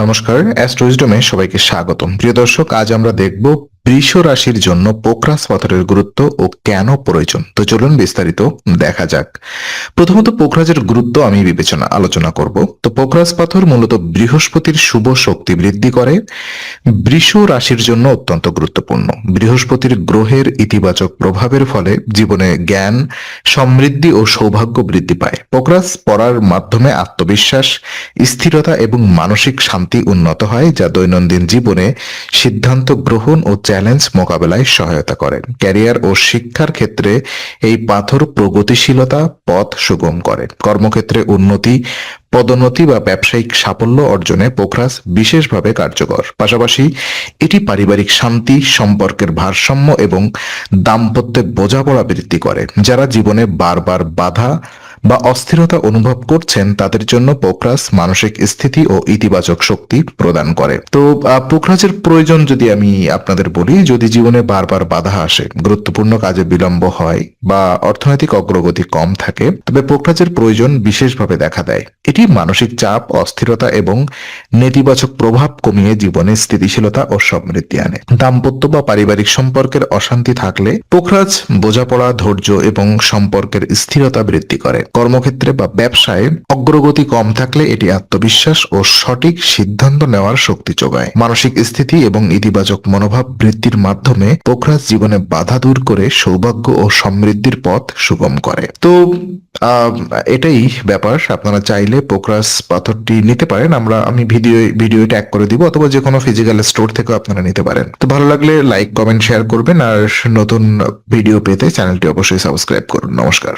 নমস্কার অ্যাস্ট্রোইজডমে সবাইকে স্বাগতম। প্রিয় দর্শক আজ আমরা দেখব বৃষ রাশির জন্য পোকরাস পাথরের গুরুত্ব ও কেন প্রয়োজন? তো চলুন বিস্তারিত দেখা যাক। প্রথমত পোকরাজের গুরুত্ব আমি বিবেচনা, আলোচনা করব। তো পোকরাস পাথর মূলত বৃহস্পতির শুভ শক্তি বৃদ্ধি করে। বৃষ রাশির জন্য অত্যন্ত গুরুত্বপূর্ণ। বৃহস্পতির গ্রহের ইতিবাচক প্রভাবের ফলে জীবনে জ্ঞান, সমৃদ্ধি ও সৌভাগ্য বৃদ্ধি পায়। পোকরাস পড়ার মাধ্যমে আত্মবিশ্বাস, স্থিরতা এবং মানসিক শান্তি উন্নত হয়, যা দৈনন্দিন জীবনে সিদ্ধান্ত গ্রহণ ও চ্যালেঞ্জ মোকাবেলায় সহায়তা করে ক্যারিয়ার ও শিক্ষার ক্ষেত্রে এই পাথর প্রগতিশীলতা পথ সুগম করে। কর্মক্ষেত্রে উন্নতি, পদোন্নতি বা ব্যবসায়িক সাফল্য অর্জনে পোখরাস বিশেষভাবে কার্যকর। পাশাপাশি এটি পারিবারিক শান্তি, সম্পর্কের ভারসাম্য এবং দাম্পত্যে বোঝাপড়া বৃদ্ধি করে, যারা জীবনে বারবার বাধা বা অস্থিরতা অনুভব করছেন তাদের জন্য পোকরাস মানসিক স্থিতি ও ইতিবাচক শক্তি প্রদান করে। তো পোকরাজের প্রয়োজন যদি আমি আপনাদের বলি, যদি জীবনে বারবার বাধা আসে, গুরুত্বপূর্ণ কাজে বিলম্ব হয় বা অর্থনৈতিক অগ্রগতি কম থাকে, তবে পোকরাজের প্রয়োজন বিশেষভাবে দেখা দেয়। এটি মানসিক চাপ, অস্থিরতা এবং নেতিবাচক প্রভাব কমিয়ে জীবনে স্থিতিশীলতা ও সমৃদ্ধি আনে। দাম্পত্য বা পারিবারিক সম্পর্কের অশান্তি থাকলে পোখরাজ বোঝাপড়া, ধৈর্য এবং সম্পর্কের স্থিরতা বৃদ্ধি করে। কর্মক্ষেত্রে বা ব্যবসায় অগ্রগতি কম থাকলে এটি আত্মবিশ্বাস ও সঠিক সিদ্ধান্ত নেওয়ার শক্তি যোগায়। মানসিক স্থিতি এবং ইতিবাচক মনোভাব বৃদ্ধির মাধ্যমে পোখরাজ জীবনে বাধা দূর করে সৌভাগ্য ও সমৃদ্ধির পথ সুগম করে। তো এটাই ব্যাপার। আপনারা চাইলে পোকরাস পাথরটি নিতে পারেন। আমরা, আমি ভিডিও ভিডিও ট্যাগ করে দিব অথবা যে কোনো ফিজিক্যাল স্টোর থেকেও আপনারা নিতে পারেন। তো ভালো লাগলে লাইক কমেন্ট শেয়ার করবেন। আর নতুন ভিডিও পেতে চ্যানেলটি অবশ্যই সাবস্ক্রাইব করুন। নমস্কার।